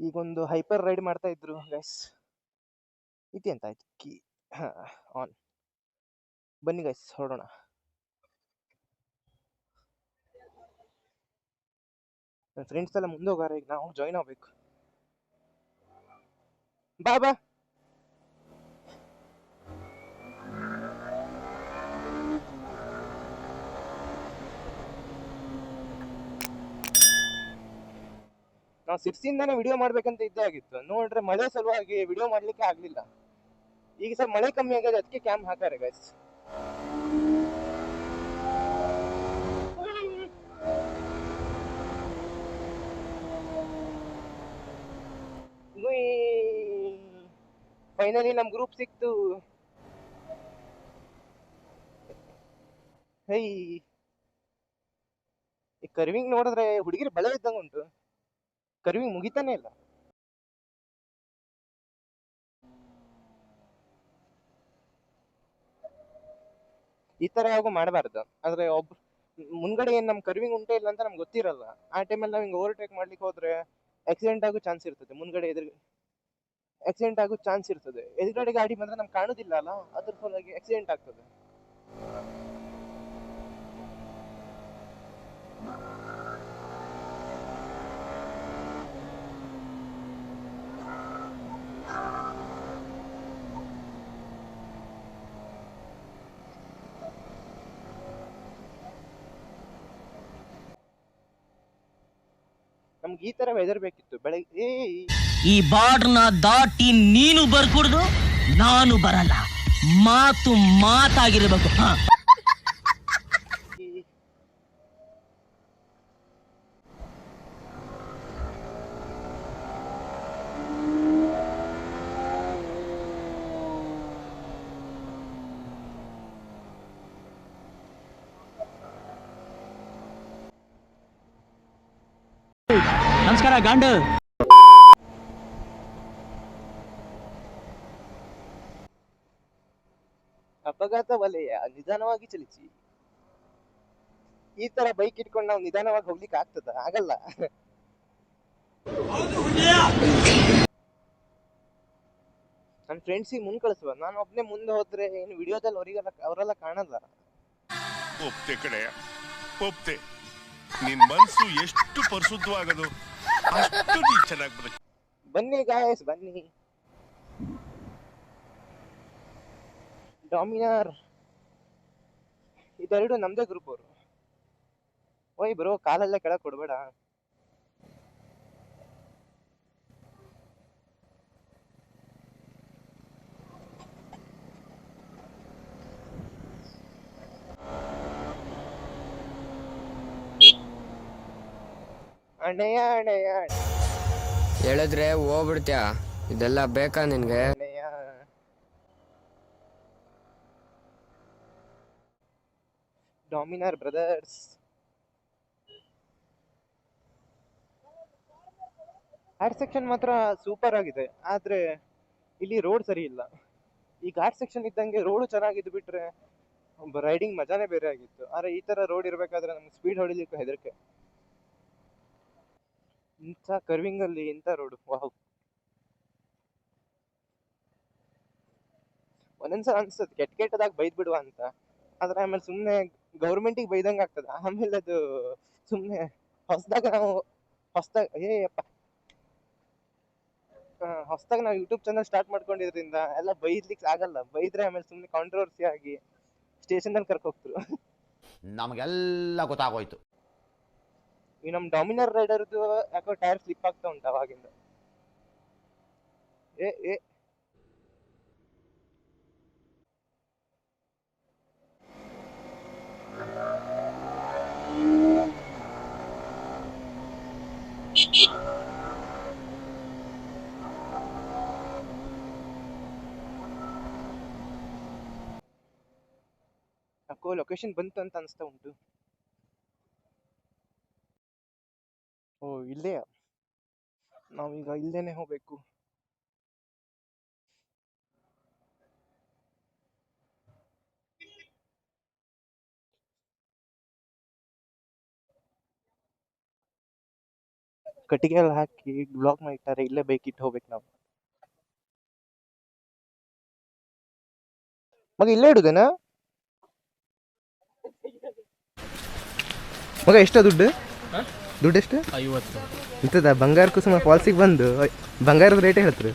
ಈಗೊಂದು hyper ride ಮಾಡ್ತಾ ಇದ್ರು ಗೈಸ್ ಇತಿ ಅಂತ ಆಯ್ತು ಕೀ ಆನ್ ಬನ್ನಿ ಗೈಸ್ ಹೊರಡೋಣ. ನನ್ನ ಫ್ರೆಂಡ್ಸ್ ಎಲ್ಲ ಮುಂದೆ ಹೋಗಾರ, ಈಗ ನಾವು ಜಾಯ್ನ್ ಆಗ್ಬೇಕು. ಬಾ ಬಾ. ನಾವು ಸಿಕ್ಸಿಂದಾನೆ ವಿಡಿಯೋ ಮಾಡ್ಬೇಕಂತ ಇದ್ದೇ ಆಗಿತ್ತು. ನೋಡ್ರೆ ಮಳೆ ಸಲುವಾಗಿ ವಿಡಿಯೋ ಮಾಡ್ಲಿಕ್ಕೆ ಆಗ್ಲಿಲ್ಲ. ಈಗ ಸರ್ ಮಳೆ ಕಮ್ಮಿ ಆಗಿದೆ, ಅದಕ್ಕೆ ಕ್ಯಾಮ್ ಹಾಕಾರೆ ಗೈಸ್ ಫೈನಲಿ ನಮ್ ಗ್ರೂಪ್ ಸಿಕ್ತು. ಹೈ. ಈ ಕರ್ವಿಂಗ್ ನೋಡಿದ್ರೆ ಹುಡುಗಿರು ಬಳೆ ಇದ್ದಂಗ ಉಂಟು. ಕರ್ವಿಂಗ್ ಮುಗಿತಾನೆ ಇಲ್ಲ. ಈ ತರ ಯಾವಾಗೂ ಮಾಡಬಾರ್ದು. ಆದ್ರೆ ಒಬ್ರು ಮುಂದ್ಗಡೆ ಏನ್ ನಮ್ ಕರ್ವಿಂಗ್ ಉಂಟೆ ಇಲ್ಲ ಅಂತ ನಮ್ಗೆ ಗೊತ್ತಿರಲ್ಲ. ಆ ಟೈಮಲ್ಲಿ ನಾವ್ ಹಿಂಗ್ ಓವರ್ಟೇಕ್ ಮಾಡ್ಲಿಕ್ಕೆ ಹೋದ್ರೆ ಆಕ್ಸಿಡೆಂಟ್ ಆಗೋ ಚಾನ್ಸ್ ಇರ್ತದೆ. ಮುಂದ್ಗಡೆ ಎದುರು ಆಕ್ಸಿಡೆಂಟ್ ಆಗೋ ಚಾನ್ಸ್ ಇರ್ತದೆ. ಎದುರುಗಡೆ ಗಾಡಿ ಬಂದ್ರೆ ನಮ್ಗೆ ಕಾಣುದಿಲ್ಲ ಅಲ್ಲ? ಅದ್ರ ಸಲುವಾಗಿ ಆಕ್ಸಿಡೆಂಟ್ ಆಗ್ತದೆ. ನಮ್ಗೆ ಈ ತರ ವೆದರ್ ಬೇಕಿತ್ತು. ಬೆಳಗ್ಗೆ ಈ ಬಾರ್ಡ್ನ ದಾಟಿ ನೀನು ಬರ್ಕೂಡ್ದು, ನಾನು ಬರಲ್ಲ. ಮಾತು ಮಾತಾಗಿರ್ಬೇಕು, ಹ ಈ- ನಮಸ್ಕಾರ ಗಂಡು. ಅಪಘಾತ ವಲಯ ನಿಧಾನವಾಗಿ ಚಲಿಸಿ. ಈ ತರ ಬೈಕ್ ಇಟ್ಕೊಂಡು ನಾವು ನಿಧಾನವಾಗಿ ಹೋಗ್ಲಿಕ್ಕೆ ಆಗ್ತದ? ಆಗಲ್ಲ. ನನ್ನ ಫ್ರೆಂಡ್ಸಿಗೆ ಮುಂದ್ ಕಳಿಸುವ. ನಾನು ಒಬ್ನೇ ಮುಂದೆ ಹೋದ್ರೆ ಏನು ವಿಡಿಯೋದಲ್ಲಿ ಅವರಿಗೆಲ್ಲ ಅವರೆಲ್ಲ ಕಾಣಲ್ಲ. ಒಪ್ತೆ ಕಡೆ. ಒಪ್ತೆ. ನಿನ್ ಮನ್ಸು ಎಷ್ಟು ಪರಿಶುದ್ಧವಾಗದು? ಬನ್ನಿ ಗಾಯಸ್ ಬನ್ನಿ. ಡಾಮಿನಾರ್. ಇದೆರಡು ನಮ್ದೇ ಗ್ರೂಪ್ ಅವರು. ಓಯ್ ಬ್ರೋ ಕಾಲೆಲ್ಲ ಕೆಳಕ್ ಕೊಡ್ಬೇಡ. ಅಣ್ಣಯ್ಯ ಅಣ್ಣಯ್ಯ ಹೇಳಿದ್ರೆ ಹೋಗ್ಬಿಡ್ತ್ಯಾ? ಇದೆಲ್ಲ ಬೇಕಾ ನಿನ್ಗೆ? Dominar brothers. ಆರ್ಟ್ ಸೆಕ್ಷನ್ ಮಾತ್ರ ಸೂಪರ್ ಆಗಿದೆ ಆದ್ರೆ ಇಲ್ಲಿ ರೋಡ್ ಸರಿ ಇಲ್ಲ. ಈಗ ಆರ್ಟ್ ಸೆಕ್ಷನ್ ಇದ್ದಂಗೆ ರೋಡ್ ಚೆನ್ನಾಗಿದ್ದು ಬಿಟ್ರೆ ರೈಡಿಂಗ್ ಮಜಾನೇ ಬೇರೆ ಆಗಿತ್ತು. ಆದ್ರೆ ಈ ತರ ರೋಡ್ ಇರಬೇಕಾದ್ರೆ ನಮ್ಗೆ ಸ್ಪೀಡ್ ಹೊಡಿಲಿಕ್ಕೆ ಹೆದರಿಕೆ. ಇಂಥ ಕರ್ವಿಂಗ್ ಅಲ್ಲಿ ಇಂಥ ರೋಡ್ ವಾವ್ ಒಂದೊಂದ್ಸಲ ಅನ್ಸುತ್ತೆ, ಕೆಟ್ಟ ಕೆಟ್ಟದಾಗ ಬೈದ್ ಬಿಡುವ ಅಂತ. ಆದ್ರೆ ಆಮೇಲೆ ಸುಮ್ನೆ ಗೌರ್ಮೆಂಟಿಗೆ ಬೈದಂಗ ಆಗ್ತದ. ಆಮೇಲೆ ಅದು ಸುಮ್ನೆ ಹೊಸದಾಗ ನಾವು ಹೊಸದಾಗ, ಏ ಹೊಸದಾಗ ನಾವು ಯೂಟ್ಯೂಬ್ ಚಾನಲ್ ಸ್ಟಾರ್ಟ್ ಮಾಡ್ಕೊಂಡಿದ್ರಿಂದ ಎಲ್ಲ ಬೈದ್ಲಿಕ್ಕೆ ಆಗಲ್ಲ. ಬೈದ್ರೆ ಆಮೇಲೆ ಸುಮ್ನೆ ಕಾಂಟ್ರವರ್ಸಿ ಆಗಿ ಸ್ಟೇಷನ್ ಅಲ್ಲಿ ಕರ್ಕ ಹೋಗ್ತರು. ನಮಗೆಲ್ಲ ಗೊತ್ತಾಗೋಯ್ತು. ಈ ನಮ್ ಡಾಮಿನರ್ ರೈಡರ್ದು ಯಾಕೋ ಟೈರ್ ಸ್ಲಿಪ್ ಆಗ್ತಾ ಉಂಟು ಅವಾಗಿಂದ. ಏ ಏ. ಯಾಕೋ ಲೊಕೇಶನ್ ಬಂತು ಅಂತ ಅನಿಸ್ತಾ ಉಂಟು. ಓ, ಇಲ್ಲೇ? ನಾವೀಗ ಇಲ್ಲೇನೆ ಹೋಗ್ಬೇಕು. ಕಟ್ಟಿಗೆ ಎಲ್ಲ ಹಾಕಿ ಬ್ಲಾಕ್ ಮಾಡಿಟ್ಟಾರೆ, ಇಲ್ಲೇ ಬೇಕಿಟ್ಟು ಹೋಗ್ಬೇಕು ನಾವು. ಮಗ, ಇಲ್ಲೇ ಇಡುದೇನಾ? ಮಗ ಎಷ್ಟ ದುಡ್ಡು? ದುಡ್ಡು ಎಷ್ಟು? ಐವತ್ತು. ಇಂಥದ ಬಂಗಾರ ಕುಸುಮ ಫಾಲ್ಸಿಗೆ ಬಂದು ಬಂಗಾರದ ರೇಟೇ ಹೇಳ್ತಾರೆ?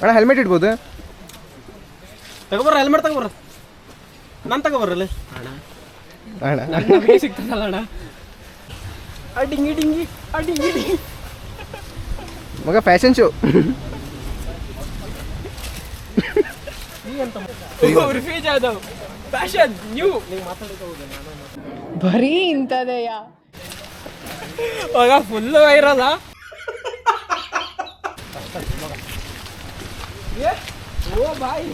ಅಣ್ಣ ಹೆಲ್ಮೆಟ್ ಇಡ್ಬೋದು? ತಗೋಬರ್ರ ಹೆಲ್ಮೆಟ್ ತಗೋಬರ್ರ. ನಾನು ತಗೋಬರ್ರಲ್ಲ ಅಣ್ಣ. ಅಣ್ಣ. ಸಿಗ್ತದಲ್ಲ ಅಣ್ಣ. ಅಡ್ಡಿಂಗಿ ಡಿಂಗಿ ಮಗ fashion show Urfi fashion new ಬರೀ ಇಂಥದೆಯ? ಫುಲ್ ವೈರಲ್ಲ ಓ ಬಾಯ್.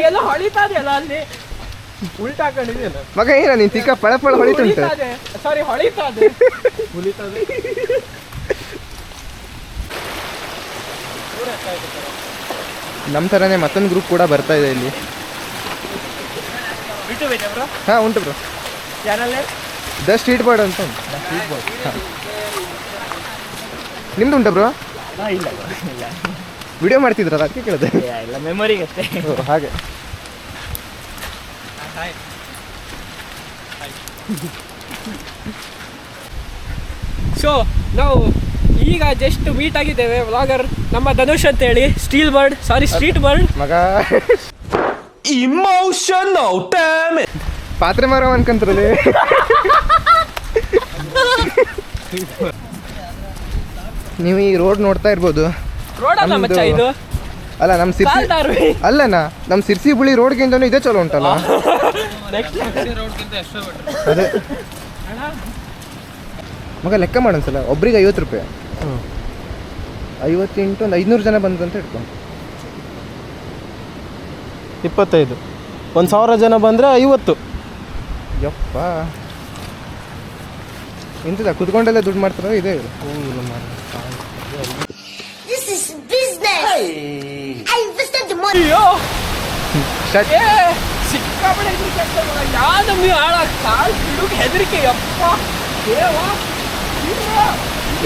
ಎಲ್ಲ ಅಲ್ಲಿ? ಉಲ್ಟಾ ಹಾಕೊಂಡಿದೆಯಲ್ಲ ಮಗ ಏನ ನೀನ್ ತಿಕ್ಕ ಪಳ ಪಳ ಹೊಳಿತುಂಟು ಸಾರಿ ಹೊಳಿತಾ ಇದೆ ನಮ್ಮ ಥರನೇ ಮತ್ತೊಂದು ಗ್ರೂಪ್ ಕೂಡ ಬರ್ತಾ ಇದೆ ಇಲ್ಲಿ. ಹಾಂ ಬೇಕೆ ಬ್ರೋ ಹಾ ಉಂಟು ಬ್ರೋ ಚಾನಲ್ ದ ಸ್ಟ್ರೀಟ್ ಬೋರ್ಡ್ ಅಂತ ಉಂಟು. ನಿಮ್ದು ಉಂಟು ಬ್ರೋ ಇಲ್ಲ ವಿಡಿಯೋ ಮಾಡ್ತಿದ್ರಲ್ಲ ಅದಕ್ಕೆ ಕೇಳಿದೆ. ಇಲ್ಲ ಮೆಮೊರಿಗೆ ಅಷ್ಟೇ. ಓ, ಹಾಗೆ. ಸೊ ನಾವು ಈಗ ಜಸ್ಟ್ ಮೀಟ್ ಆಗಿದ್ದೇವೆ ವ್ಲಾಗರ್ ನಮ್ಮ ಧನುಷ್ ಅಂತ ಹೇಳಿ steel bird sorry street bird ಮಗ ಇಮೋಷನ್ ಪಾತ್ರೆ ಮರ ಅನ್ಕಂತ್ರಲ್ಲಿ ನೀವು ಈ ರೋಡ್ ನೋಡ್ತಾ ಇರ್ಬೋದು. ರೋಡ್ ಅಲ್ಲ ಮಚ್ಚ ಇದು? ಅಲ್ಲ ನಮ್ಮ ಸಿರ್ಸಿ ಅಲ್ಲನಾ ನಮ್ಮ ಸಿರ್ಸಿ ಬುಳಿ ರೋಡ್ಗಿಂತನೂ ಇದೇ ಚಲೋ ಉಂಟಲ್ಲ? ಅದೇ. ಮಗ ಲೆಕ್ಕ ಮಾಡೊಂದ್ಸಲ ಒಬ್ರಿಗೆ ಐವತ್ತು ರೂಪಾಯಿ. ಐವತ್ತು ಇಂಟು ಒಂದು ಐದುನೂರು ಜನ ಬಂದ್ರು ಅಂತ ಇಟ್ಕೊಂಡು ಇಪ್ಪತ್ತೈದು. ಒಂದು ಸಾವಿರ ಜನ ಬಂದರೆ ಐವತ್ತು. ಯಪ್ಪ. ಇಂಥದ ಕುತ್ಕೊಂಡೆಲ್ಲ ದುಡ್ಡು ಮಾಡ್ತಾರ ಇದೆ ಹೆದರಿಕೆ ಯಪ್ಪ?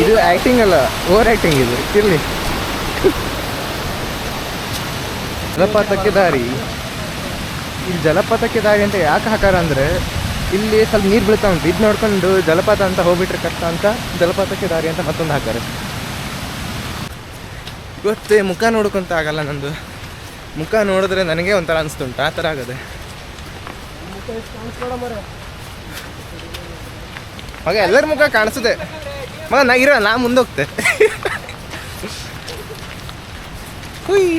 ಇದು ಆ್ಯಕ್ಟಿಂಗ್ ಅಲ್ಲ ಓವರ್ ಆಕ್ಟಿಂಗ್ ಇದು. ಇರಲಿ. ಜಲಪಾತಕ್ಕೆ ದಾರಿ. ಇಲ್ಲಿ ಜಲಪಾತಕ್ಕೆ ದಾರಿ ಅಂತ ಯಾಕೆ ಹಾಕಾರ ಅಂದರೆ, ಇಲ್ಲಿ ಸ್ವಲ್ಪ ನೀರು ಬೀಳ್ತಾ ಉಂಟು. ಇದು ನೋಡ್ಕೊಂಡು ಜಲಪಾತ ಅಂತ ಹೋಗ್ಬಿಟ್ರೆ ಕಷ್ಟ ಅಂತ ಜಲಪಾತಕ್ಕೆ ದಾರಿ ಅಂತ ಮತ್ತೊಂದು ಹಾಕಾರೆ. ಗೊತ್ತೇ ಮುಖ ನೋಡ್ಕೊಂತ ಆಗಲ್ಲ ನಂದು. ಮುಖ ನೋಡಿದ್ರೆ ನನಗೆ ಒಂಥರ ಅನಿಸ್ತುಂಟು ಆ ಥರ ಆಗದೆ. ಹಾಗೆ ಎಲ್ಲರ ಮುಖ ಕಾಣಿಸ್ತದೆ ಮಗ ನಾ ಇರೋ ನಾ ಮುಂದೋಗ್ತೆ. ಹುಯ್.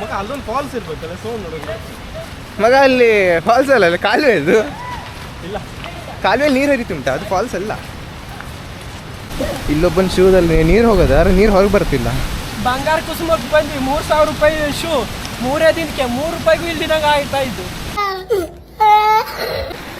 ಮಗ ಅಲ್ಲೊಂದು ಫಾಲ್ಸ್ ಇರ್ಬೇಕಲ್ಲ ಸೋ ನೋಡೋಣ ಮಗ ಅಲ್ಲಿ ಫಾಲ್ಸ್ ಅಲ್ಲ ಅಲ್ಲಿ ಕಾಲುವೆ ಇದು. ಇಲ್ಲ. ಕಾಲುವೆ ನೀರು ಹರಿತುಂಟ ಅದು ಫಾಲ್ಸ್ ಅಲ್ಲ. ಇಲ್ಲೊಬ್ಬನ ಶೂದಲ್ಲಿ ನೀರು ಹೋಗೋದು ಆದ್ರೆ ನೀರು ಹೊರಗೆ ಬರ್ತಿಲ್ಲ. ಬಂಗಾರ ಕುಸುಮಕ್ಕೆ ಬಂದ್ವಿ ಮೂರು ಸಾವಿರ ರೂಪಾಯಿ ಶೂ ಮೂರೇ ದಿನಕ್ಕೆ ಮೂರು ರೂಪಾಯಿಗೂ ಇಲ್ದಿನಾಗ ಆಯ್ತಾ ಇದ್ದು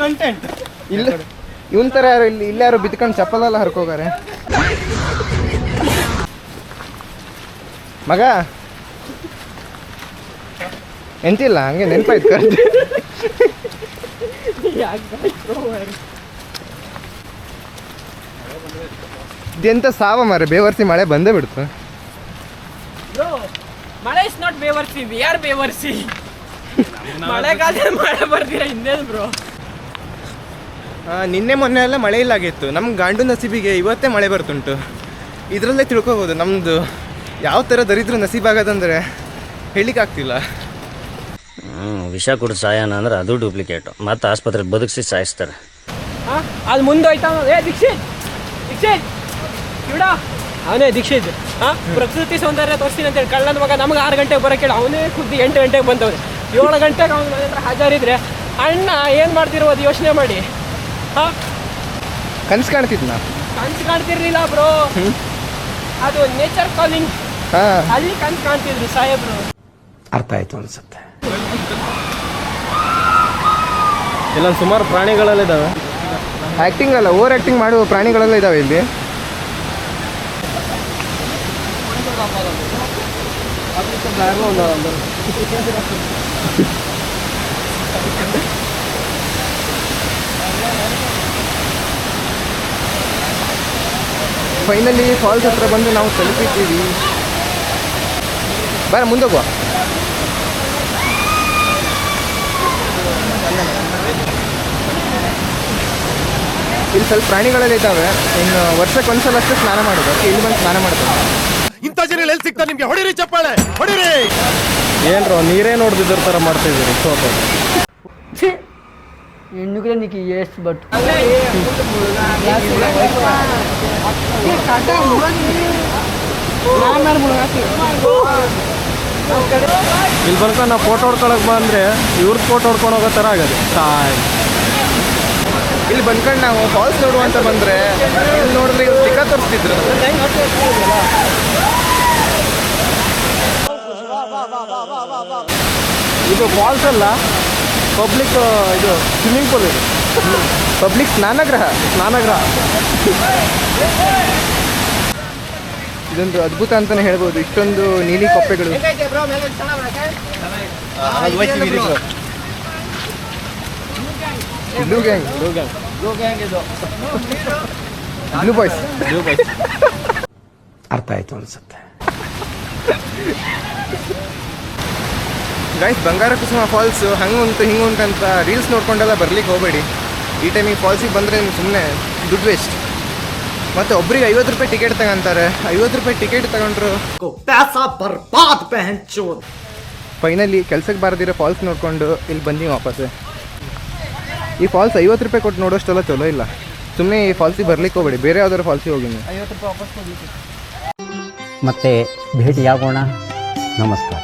ಕಂಟೆಂಟ್ ಇಲ್ಲ. ಇವನ್ ತರ ಯಾರು ಇಲ್ಲಿ ಇಲ್ಲಾರು ಬಿತ್ಕೊಂಡು ಚಪ್ಪಲೆಲ್ಲ ಹರ್ಕೋಗಾರೆ? ಮಗ. ಎಂತಿಲ್ಲ ಹಂಗೆ ನೆನಪಾಯ್ತು ಕರೆದು ಇದೆಂತ ಸಾವ ಮಾರೆ ಬೇವರ್ಸಿ ಮಳೆ ಬಂದೇ ಬಿಡ್ತು. ಮಳೆ ಇಸ್ ನಾಟ್ ಬೇವರ್ಸಿ ವಿ ಆರ್ ಬೇವರ್ಸಿ. ಮಳೆಗಾಲ ಮಳೆ ಬರ್ತೀರ ಇನ್ನೇನು ಬ್ರೋ ಹಾ ನಿನ್ನೆ ಮೊನ್ನೆ ಎಲ್ಲ ಮಳೆ ಇಲ್ಲಾಗಿತ್ತು ನಮ್ಮ ಗಂಡು ನಸೀಬಿಗೆ ಇವತ್ತೇ ಮಳೆ ಬರ್ತುಂಟು ಇದರಲ್ಲೇ ತಿಳ್ಕೊಬೋದು ನಮ್ಮದು ಯಾವ ಥರ ದರಿದ್ರ ನಸೀಬಾಗದಂದ್ರೆ ಆಗ್ತಿಲ್ಲ. ವಿಷ ಕುಡಿದು ಸಾಯನ ಅಂದ್ರೆ ಅದು ಡೂಪ್ಲಿಕೇಟು ಮತ್ತೆ ಆಸ್ಪತ್ರೆಗೆ ಬದುಕಿಸಿ ಸಾಯಿಸ್ತಾರೆ. ಅದು ಮುಂದೆ ಹೋಯ್ತಾ? ಏ ದೀಕ್ಷಿತ್ ದೀಕ್ಷಿತ್ ಬಿಡ ಅವನೇ ದೀಕ್ಷಿತ್ ಹಾ ಪ್ರಕೃತಿ ಸೌಂದರ್ಯ ತೋರಿಸ್ತೀನಿ ಅಂತೇಳಿ ಕಳ್ಳನ ಮಗ ನಮ್ಗೆ ಆರು ಗಂಟೆಗೆ ಬರೋಕೆ ಹೇಳಿ. ಅವನೇ ಖುದ್ದು ಎಂಟು ಗಂಟೆಗೆ ಬಂದವ್ರೆ ಏಳು ಗಂಟೆಗೆ ಅವ್ನ ಮನೆ ಹತ್ರ ಹಾಜರಿದ್ರೆ ಅಣ್ಣ ಏನು ಮಾಡ್ತಿರೋದು ಯೋಚನೆ ಮಾಡಿ. ಹಾ? ಕನ್ಸು ಕಾಣ್ತಿದ್ನ? ಕನ್ಸು ಕಾಣ್ತಿರ್ಲಿಲ್ಲ ಬ್ರೋ. ಅದು ನೇಚರ್ ಕಾಲಿಂಗ್ ಹಾ. ಅಲ್ಲಿ ಕನ್ಸು ಕಾಣ್ತಿದ್ರು ಸಾಹೇಬ್ರು. ಅರ್ಥ ಆಯ್ತು ಅನ್ಸುತ್ತೆ. ಇಲ್ಲೊಂದು ಸುಮಾರು ಪ್ರಾಣಿಗಳೆಲ್ಲ ಇದಾವೆ. ಆಕ್ಟಿಂಗ್ ಅಲ್ಲ ಓವರ್ ಆ್ಯಕ್ಟಿಂಗ್ ಮಾಡುವ ಪ್ರಾಣಿಗಳೆಲ್ಲ ಇದಾವೆ ಇಲ್ಲಿ. ಫೈನಲಿ ಫಾಲ್ಸ್ ಹತ್ರ ಬಂದು ನಾವು ತಲುಪಿದ್ದೀವಿ. ಬರ, ಮುಂದೋಗುವ. ಇಲ್ಲಿ ಸ್ವಲ್ಪ ಪ್ರಾಣಿಗಳೆಲ್ಲ ಇದ್ದಾವೆ. ಇನ್ನು ವರ್ಷಕ್ಕೆ ಒಂದ್ಸಲ ಅಷ್ಟೇ ಸ್ನಾನ ಮಾಡೋದು. ಇಲ್ಲಿ ಬಂದು ಸ್ನಾನ ಮಾಡ್ತಾರೆ ಇಂಥ ಜನ ಎಲ್ಲಿ ಸಿಗ್ತಾರೆ ನಿಮಗೆ? ಹೊಡಿರಿ ಚಪ್ಪಾಳೆ, ಹೊಡಿರಿ! ಏನ್ರೋ ನೀರೇ ನೋಡ್ದಿದ್ರ ಥರ ಮಾಡ್ತಾ ಇದ್ದೀರಿ ಸೋತು ಹೆಣ್ಣುಗಳ ನೀಕಿ ಎಷ್ಟು ಬಟ್ ಇಲ್ಲಿ ಬಂದ್ಕೊಂಡು ನಾವು ಫೋಟೋ ಹೊಡ್ಕೊಳಕ್ ಬಂದ್ರೆ ಇವ್ರದ್ದು ಫೋಟೋ ಹೊಡ್ಕೊಂಡು ಹೋಗೋ ಥರ ಆಗದೆ. ತಾಯ್ ಇಲ್ಲಿ ಬಂದ್ಕೊಂಡು ನಾವು ಫಾಲ್ಸ್ ನೋಡುವಂತ ಬಂದ್ರೆ ಇಲ್ಲಿ ನೋಡಿದ್ರೆ ಇವ್ರು ಚಿಕ್ಕ ತೋರಿಸ್ತಿದ್ರು. ಇದು ಫಾಲ್ಸ್ ಅಲ್ಲ. ಪಬ್ಲಿಕ್ ಇದು ಸ್ವಿಮ್ಮಿಂಗ್ ಪೂಲ್ ಇದು. ಪಬ್ಲಿಕ್ ಸ್ನಾನಗೃಹ ಸ್ನಾನಗೃಹ. ಇದೊಂದು ಅದ್ಭುತ ಅಂತಾನೆ ಹೇಳ್ಬೋದು. ಇಷ್ಟೊಂದು ನೀಲಿ ಕೊಪ್ಪೆಗಳು. ಬ್ಲೂ ಗ್ಯಾಂಗ್ ಬ್ಲೂ ಬಾಯ್ಸ್ ಅರ್ಥ ಆಯ್ತು ಅನ್ಸುತ್ತೆ. ಗೈಸ್ ಬಂಗಾರ ಕುಸುಮ ಫಾಲ್ಸ್ ಹಂಗೆ ಉಂಟು ಹಿಂಗೆ ಉಂಟು ಅಂತ ರೀಲ್ಸ್ ನೋಡ್ಕೊಂಡೆಲ್ಲ ಬರ್ಲಿಕ್ಕೆ ಹೋಗಬೇಡಿ. ಈ ಟೈಮಿಗೆ ಫಾಲ್ಸಿಗೆ ಬಂದರೆ ನಿಮ್ಗೆ ಸುಮ್ಮನೆ ದುಡ್ಡು ವೇಸ್ಟ್ ಮತ್ತು ಒಬ್ರಿಗೆ ಐವತ್ತು ರೂಪಾಯಿ ಟಿಕೆಟ್ ತಗೊಂತಾರೆ. ಐವತ್ತು ರೂಪಾಯಿ ಟಿಕೆಟ್ ತಗೊಂಡ್ರು ಫೈನಲಿ ಕೆಲ್ಸಕ್ಕೆ ಬಾರದಿರೋ ಫಾಲ್ಸ್ ನೋಡಿಕೊಂಡು ಇಲ್ಲಿ ಬನ್ನಿ ವಾಪಸ್. ಈ ಫಾಲ್ಸ್ ಐವತ್ತು ರೂಪಾಯಿ ಕೊಟ್ಟು ನೋಡೋಷ್ಟೆಲ್ಲ ಚಲೋ ಇಲ್ಲ. ಸುಮ್ಮನೆ ಈ ಫಾಲ್ಸಿಗೆ ಬರ್ಲಿಕ್ಕೆ ಹೋಗಬೇಡಿ. ಬೇರೆ ಯಾವ್ದಾದ್ರು ಫಾಲ್ಸಿಗೆ ಹೋಗಿ ನೀವು. ಮತ್ತೆ ಆಗೋಣ ನಮಸ್ಕಾರ.